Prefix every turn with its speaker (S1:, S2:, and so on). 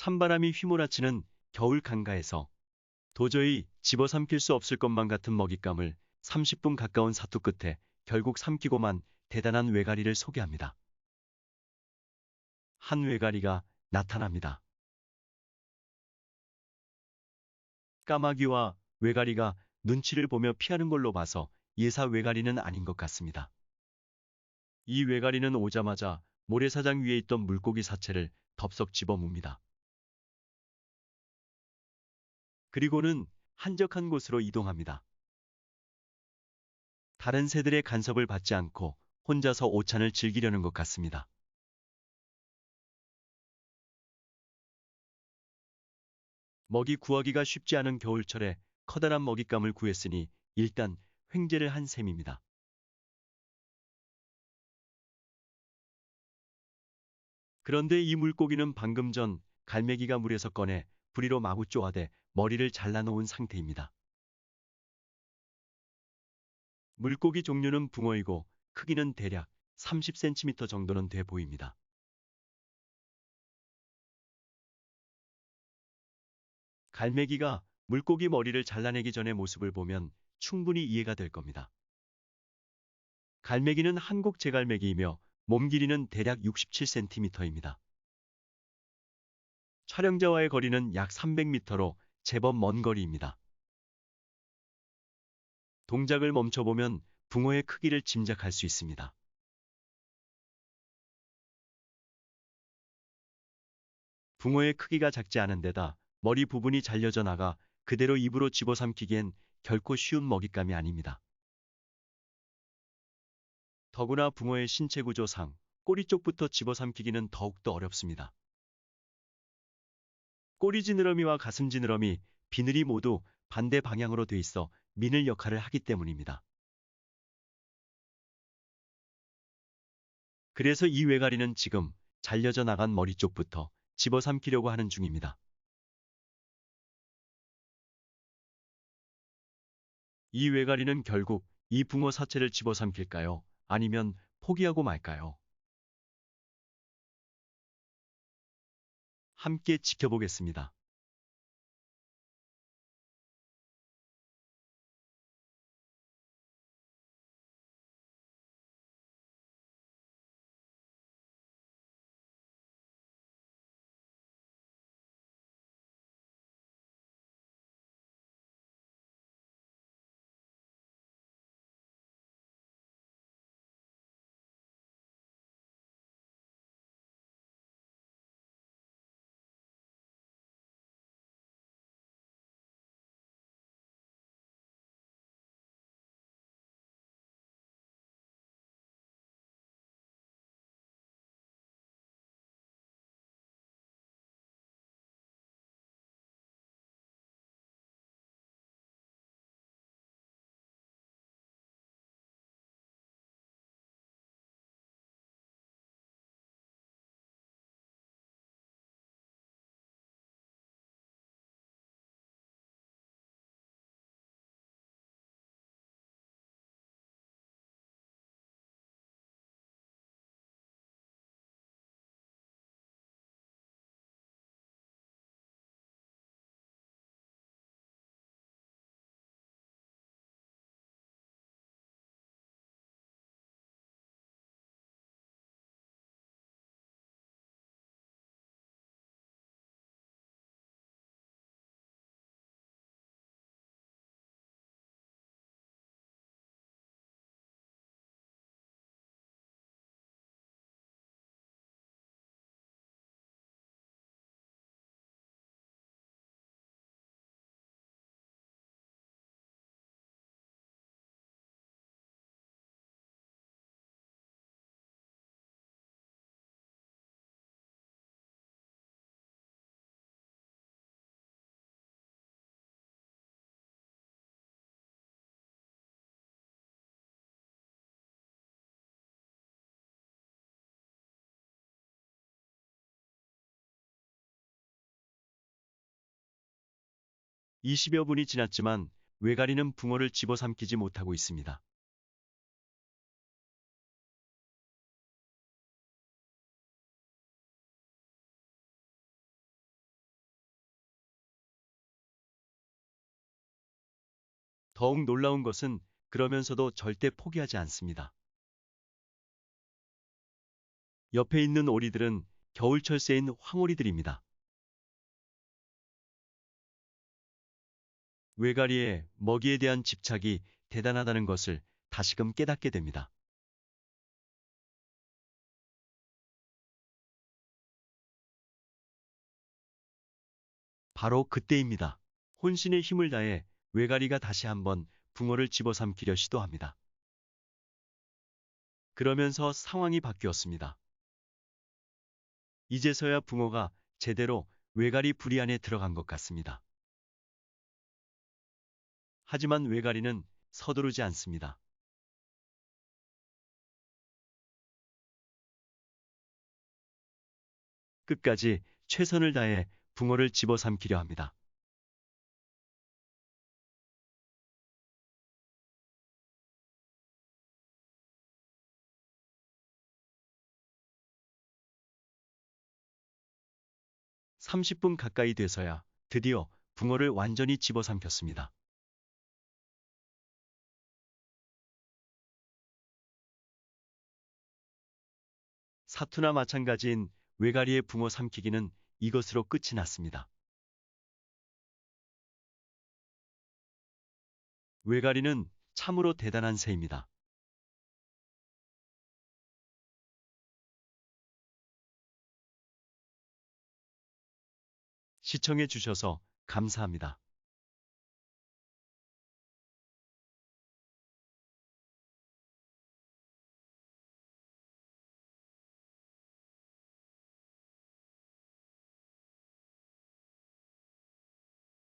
S1: 찬바람이 휘몰아치는 겨울 강가에서 도저히 집어삼킬 수 없을 것만 같은 먹잇감을 30분 가까운 사투 끝에 결국 삼키고만 대단한 외가리를 소개합니다. 한 외가리가 나타납니다. 까마귀와 외가리가 눈치를 보며 피하는 걸로 봐서 예사 외가리는 아닌 것 같습니다. 이 외가리는 오자마자 모래사장 위에 있던 물고기 사체를 덥석 집어뭅니다. 그리고는 한적한 곳으로 이동합니다. 다른 새들의 간섭을 받지 않고 혼자서 오찬을 즐기려는 것 같습니다. 먹이 구하기가 쉽지 않은 겨울철에 커다란 먹잇감을 구했으니 일단 횡재를 한 셈입니다. 그런데 이 물고기는 방금 전 갈매기가 물에서 꺼내 부리로 마구 쪼아대 머리를 잘라놓은 상태입니다. 물고기 종류는 붕어이고 크기는 대략 30cm 정도는 돼 보입니다. 갈매기가 물고기 머리를 잘라내기 전의 모습을 보면 충분히 이해가 될 겁니다. 갈매기는 한국 제갈매기이며 몸 길이는 대략 67cm입니다. 촬영자와의 거리는 약 300m로 제법 먼 거리입니다. 동작을 멈춰보면 붕어의 크기를 짐작할 수 있습니다. 붕어의 크기가 작지 않은 데다 머리 부분이 잘려져 나가 그대로 입으로 집어삼키기엔 결코 쉬운 먹잇감이 아닙니다. 더구나 붕어의 신체 구조상 꼬리 쪽부터 집어삼키기는 더욱더 어렵습니다. 꼬리 지느러미와 가슴 지느러미, 비늘이 모두 반대 방향으로 돼 있어 미늘 역할을 하기 때문입니다. 그래서 이 외가리는 지금 잘려져 나간 머리 쪽부터 집어삼키려고 하는 중입니다. 이 외가리는 결국 이 붕어 사체를 집어삼킬까요? 아니면 포기하고 말까요? 함께 지켜보겠습니다. 20여 분이 지났지만 외가리는 붕어를 집어삼키지 못하고 있습니다. 더욱 놀라운 것은 그러면서도 절대 포기하지 않습니다. 옆에 있는 오리들은 겨울철새인 황오리들입니다. 외가리의 먹이에 대한 집착이 대단하다는 것을 다시금 깨닫게 됩니다. 바로 그때입니다. 혼신의 힘을 다해 외가리가 다시 한번 붕어를 집어삼키려 시도합니다. 그러면서 상황이 바뀌었습니다. 이제서야 붕어가 제대로 외가리 부리 안에 들어간 것 같습니다. 하지만 외가리는 서두르지 않습니다. 끝까지 최선을 다해 붕어를 집어삼키려 합니다. 삼십 분 가까이 돼서야 드디어 붕어를 완전히 집어삼켰습니다. 사투나 마찬가지인 외가리의 붕어 삼키기는 이것으로 끝이 났습니다. 외가리는 참으로 대단한 새입니다. 시청해 주셔서 감사합니다.